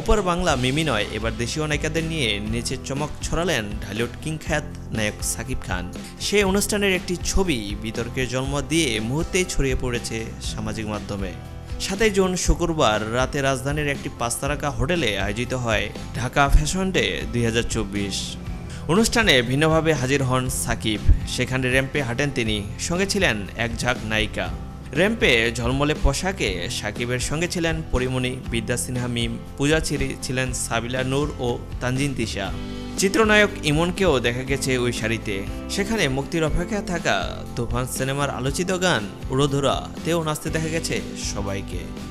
ওপর বাংলা মিমি নয়, এবার দেশীয় নায়িকাদের নিয়ে নিচে চমক ছড়ালেন ঢালিউড কিংখ্যাত নায়ক সাকিব খান। সেই অনুষ্ঠানের একটি ছবি বিতর্কের জন্ম দিয়ে মুহূর্তেই ছড়িয়ে পড়েছে সামাজিক মাধ্যমে। সাতই জুন শুক্রবার রাতে রাজধানীর একটি পাঁচতারকা হোটেলে আয়োজিত হয় ঢাকা ফ্যাশন ডে দুই হাজার চব্বিশ। অনুষ্ঠানে ভিন্নভাবে হাজির হন সাকিব। সেখানে র্যাম্পে হাঁটেন তিনি। সঙ্গে ছিলেন এক ঝাঁক নায়িকা। র্যাম্পে ঝলমলে পোশাকে সাকিবের সঙ্গে ছিলেন পরিমণি, বিদ্যা সিনহা, মিম পূজা চিরি ছিলেন সাবিলা নূর ও তানজিন তিশা। চিত্রনায়ক ইমনকেও দেখা গেছে ওই শাড়িতে। সেখানে মুক্তির অপেক্ষায় থাকা তুফান সিনেমার আলোচিত গান উড়োধুরা তেও নাচতে দেখা গেছে সবাইকে।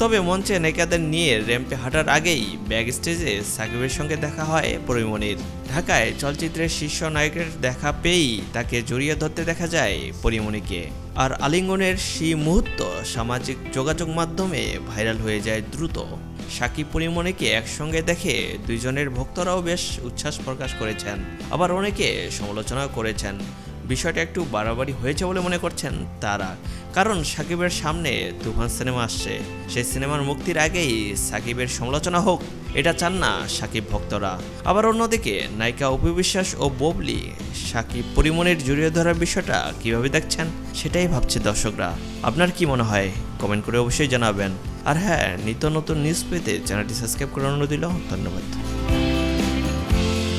তবে মঞ্চে নায়িকাদের নিয়ে র্যাম্পে হাঁটার আগেই ব্যাক স্টেজে সাকিবের সঙ্গে দেখা হয় পরিমণির ঢাকায় চলচ্চিত্রের শীর্ষ নায়কের দেখা পেয়েই তাকে জড়িয়ে ধরতে দেখা যায় পরিমণিকে আর আলিঙ্গনের সেই মুহূর্ত সামাজিক যোগাযোগ মাধ্যমে ভাইরাল হয়ে যায় দ্রুত। সাকিব পরিমণিকে একসঙ্গে দেখে দুইজনের ভক্তরাও বেশ উচ্ছ্বাস প্রকাশ করেছেন। আবার অনেকে সমালোচনা করেছেন। বিষয়টা একটু বাড়াবাড়ি হয়েছে বলে মনে করছেন তারা। কারণ সাকিবের সামনে তুফান সিনেমা আসছে। সেই সিনেমার মুক্তির আগেই সাকিবের সমালোচনা হোক, এটা চান না সাকিব ভক্তরা। আবার অন্যদিকে নায়িকা অপবিশ্বাস ও ববলি, সাকিব পরিমণের জড়িয়ে ধরার বিষয়টা কীভাবে দেখছেন, সেটাই ভাবছে দর্শকরা। আপনার কি মনে হয়? কমেন্ট করে অবশ্যই জানাবেন। আর হ্যাঁ নিত্য নতুন নিউজ পেতে চ্যানেলটি সাবস্ক্রাইব করে অনুরোধ দিল ধন্যবাদ।